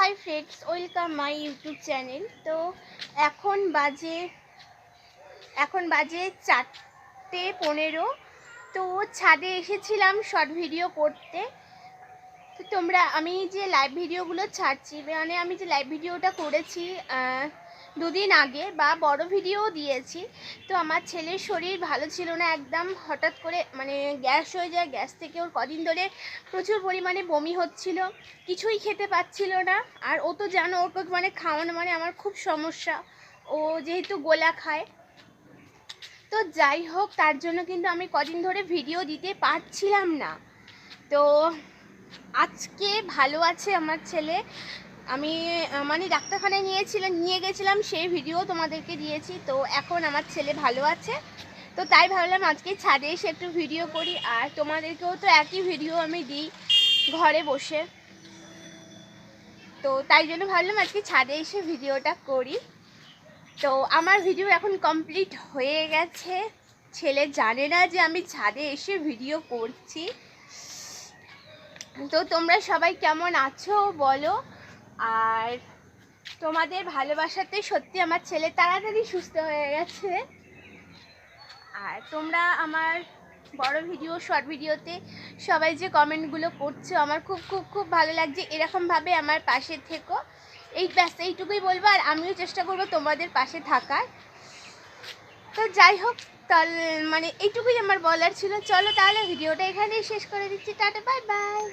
Hi friends welcome my YouTube channel তো এখন বাজে এখন বাজে চারটে পনেরো। তো ছাদে এসেছিলাম শর্ট ভিডিও করতে। তো তোমরা, আমি যে লাইভ ভিডিওগুলো ছাড়ছি মানে আমি যে লাইভ ভিডিওটা করেছি দুদিন আগে বা বড় ভিডিও দিয়েছি। তো আমার ছেলের শরীর ভালো ছিল না, একদম হঠাৎ করে মানে গ্যাস হয়ে যায়। গ্যাস থেকে ওর কদিন ধরে প্রচুর পরিমাণে বমি হচ্ছিল, কিছুই খেতে পাচ্ছিল না। আর ও তো জানো, ওকে মানে খাওয়ানো মানে আমার খুব সমস্যা। ও যেহেতু গোলা খায়। তো যাই হোক, তার জন্য কিন্তু আমি কদিন ধরে ভিডিও দিতে পারছিলাম না। তো আজকে ভালো আছে আমার ছেলে। আমি মানে ডাক্তারখানায় নিয়েছিলাম নিয়ে গেছিলাম, সেই ভিডিও তোমাদেরকে দিয়েছি। তো এখন আমার ছেলে ভালো আছে। তো তাই ভাবলাম আজকে ছাদে এসে একটু ভিডিও করি। আর তোমাদেরকেও তো একই ভিডিও আমি দিই ঘরে বসে। তো তাই জন্য ভাবলাম আজকে ছাদে এসে ভিডিওটা করি। তো আমার ভিডিও এখন কমপ্লিট হয়ে গেছে। ছেলে জানে না যে আমি ছাদে এসে ভিডিও করছি। তো তোমরা সবাই কেমন আছো বলো। আর তোমাদের ভালোবাসাতে সত্যি আমার ছেলে তাড়াতাড়ি সুস্থ হয়ে গেছে। আর তোমরা আমার বড় ভিডিও শর্ট ভিডিওতে সবাই যে কমেন্টগুলো করছ, আমার খুব খুব খুব ভালো লাগছে। এরকমভাবে আমার পাশে থেকো। এই ব্যাস, এইটুকুই বলব, আর আমিও চেষ্টা করব তোমাদের পাশে থাকার। তো যাই হোক তাহলে মানে এইটুকুই আমার বলার ছিল। চলো তাহলে ভিডিওটা এখানেই শেষ করে দিচ্ছি। Tata bye bye